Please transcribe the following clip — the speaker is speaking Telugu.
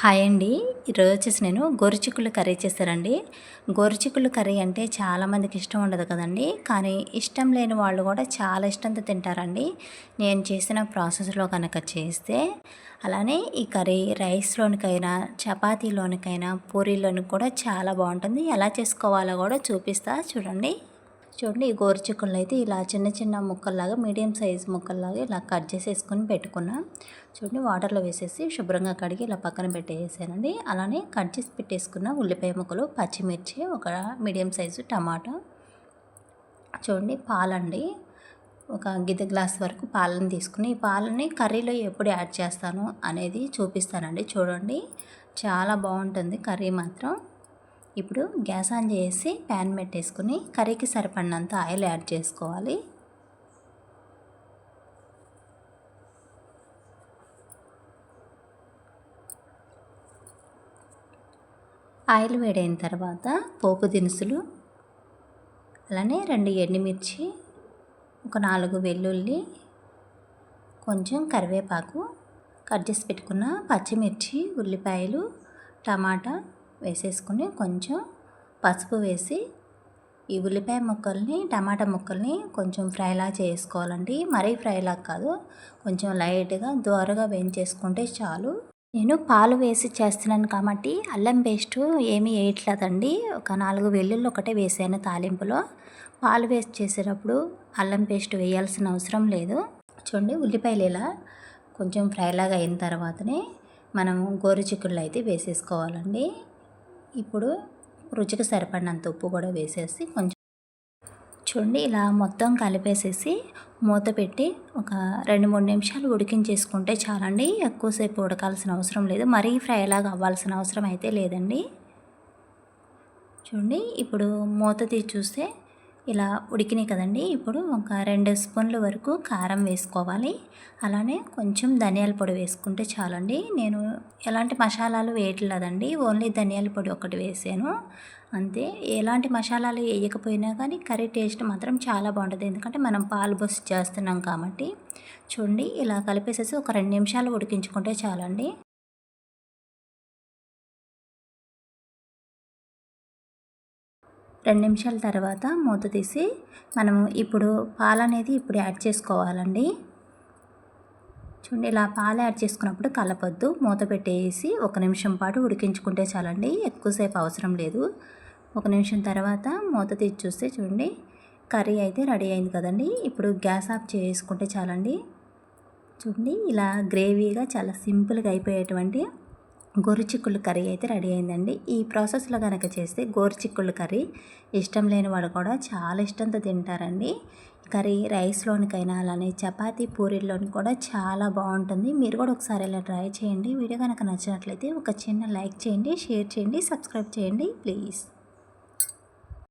హాయ్ అండి. ఈరోజు వచ్చేసి నేను గోరుచిక్కులు కర్రీ చేశారండి గోరుచిక్కులు కర్రీ అంటే చాలామందికి ఇష్టం ఉండదు కదండి. కానీ ఇష్టం లేని వాళ్ళు కూడా చాలా ఇష్టంతో తింటారండి. నేను చేసిన ప్రాసెస్లో కనుక చేస్తే అలానే ఈ కర్రీ రైస్లోనికైనా చపాతీలోనికైనా పూరీలోని కూడా చాలా బాగుంటుంది. ఎలా చేసుకోవాలో కూడా చూపిస్తా. చూడండి. చూడండి ఈ చిక్కుళ్ళు అయితే ఇలా చిన్న చిన్న ముక్కల్లాగా మీడియం సైజ్ ముక్కల్లాగా ఇలా కట్ చేసేసుకొని పెట్టుకున్నా. చూడండి వాటర్లో వేసేసి శుభ్రంగా కడిగి ఇలా పక్కన పెట్టేసానండి. అలానే కట్ చేసి పెట్టేసుకున్న ఉల్లిపాయ ముక్కలు పచ్చిమిర్చి ఒక మీడియం సైజు టమాటా. చూడండి పాలండి. ఒక గిద్ద గ్లాస్ వరకు పాలను తీసుకుని ఈ పాలని కర్రీలో ఎప్పుడు యాడ్ చేస్తాను అనేది చూపిస్తానండి. చూడండి చాలా బాగుంటుంది కర్రీ మాత్రం. ఇప్పుడు గ్యాస్ ఆన్ చేసి ప్యాన్ పెట్టేసుకుని కర్రీకి సరిపడినంత ఆయిల్ యాడ్ చేసుకోవాలి. ఆయిల్ వేడైన తర్వాత పోపు దినుసులు అలానే రెండు ఎండుమిర్చి ఒక నాలుగు వెల్లుల్లి కొంచెం కరివేపాకు కట్ చేసి పెట్టుకున్న పచ్చిమిర్చి ఉల్లిపాయలు టమాటా వేసేసుకుని కొంచెం పసుపు వేసి ఈ ఉల్లిపాయ ముక్కల్ని టమాటా ముక్కల్ని కొంచెం ఫ్రైలా చేసుకోవాలండి. మరీ ఫ్రైలా కాదు కొంచెం లైట్గా దోరగా వేయించేసుకుంటే చాలు. నేను పాలు వేసి చేస్తున్నాను కాబట్టి అల్లం పేస్ట్ ఏమీ వేయట్లేదండి. ఒక నాలుగు వెల్లుల్లి ఒకటే వేసాను తాలింపులో. పాలు వేసి చేసేటప్పుడు అల్లం పేస్ట్ వేయాల్సిన అవసరం లేదు. చూడండి ఉల్లిపాయలు ఇలా కొంచెం ఫ్రైలాగా అయిన తర్వాతనే మనం గోరుచిక్కుళ్ళు అయితే వేసేసుకోవాలండి. ఇప్పుడు రుచికి సరిపడినంత ఉప్పు కూడా వేసేసి కొంచెం చూడండి ఇలా మొత్తం కలిపేసేసి మూత పెట్టి ఒక రెండు మూడు నిమిషాలు ఉడికించేసుకుంటే చాలండి. ఎక్కువసేపు ఉడకాల్సిన అవసరం లేదు. మరీ ఫ్రై లాగా అవ్వాల్సిన అవసరం అయితే లేదండి. చూడండి ఇప్పుడు మూత తీసి చూస్తే ఇలా ఉడికినాయి కదండి. ఇప్పుడు ఒక రెండు స్పూన్ల వరకు కారం వేసుకోవాలి. అలానే కొంచెం ధనియాల పొడి వేసుకుంటే చాలండి. నేను ఎలాంటి మసాలాలు వేయట్లేదండి. ఓన్లీ ధనియాల పొడి ఒకటి వేసాను. అంతే. ఎలాంటి మసాలాలు వేయకపోయినా కానీ కర్రీ టేస్ట్ మాత్రం చాలా బాగుంటుంది. ఎందుకంటే మనం పాలు బొస్సు చేస్తున్నాం కాబట్టి. చూడండి ఇలా కలిపేసేసి ఒక రెండు నిమిషాలు ఉడికించుకుంటే చాలండి. రెండు నిమిషాల తర్వాత మూత తీసి మనము ఇప్పుడు పాలు అనేది ఇప్పుడు యాడ్ చేసుకోవాలండి. చూడండి ఇలా పాలు యాడ్ చేసుకున్నప్పుడు కలపొద్దు. మూత పెట్టేసి ఒక నిమిషం పాటు ఉడికించుకుంటే చాలండి. ఎక్కువసేపు అవసరం లేదు. ఒక నిమిషం తర్వాత మూత తీసి చూస్తే చూడండి కర్రీ అయితే రెడీ అయింది కదండి. ఇప్పుడు గ్యాస్ ఆఫ్ చేసుకుంటే చాలండి. చూడండి ఇలా గ్రేవీగా చాలా సింపుల్గా అయిపోయేటువంటి గోరుచిక్కుళ్ళు కర్రీ అయితే రెడీ అయిందండి. ఈ ప్రాసెస్లో కనుక చేస్తే గోరుచిక్కుళ్ళు కర్రీ ఇష్టం లేని వాడు కూడా చాలా ఇష్టంతో తింటారండి. కర్రీ రైస్లోనికైనా అలానే చపాతీ పూరీల్లోని కూడా చాలా బాగుంటుంది. మీరు కూడా ఒకసారి ఇలా ట్రై చేయండి. వీడియో కనుక నచ్చినట్లయితే ఒక చిన్న లైక్ చేయండి షేర్ చేయండి సబ్స్క్రైబ్ చేయండి ప్లీజ్.